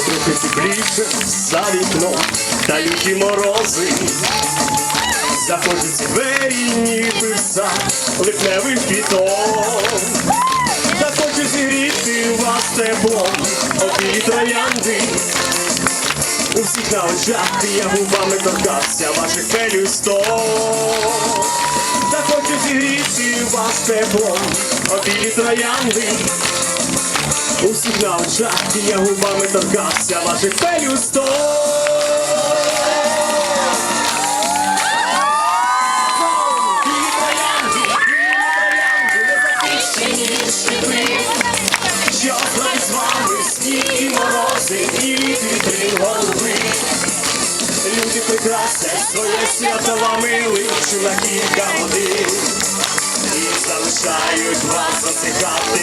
трохи тепліше за вікном та люті морози. Заходять двері, ніби в сад липневих квіток. Та хочу зігріти вас теплом, обілі троянди. У всіх на очах я губами торкався ваших пелюсток. Та хочу зігріти вас теплом, обілі троянди. У всіх на очах я губами торкався ваших пелюсток. Що знай з вами сніг і морози, і вітри голуби. Люди прикрасять своє свято вами лише на кілька годин. І залишають вас засихати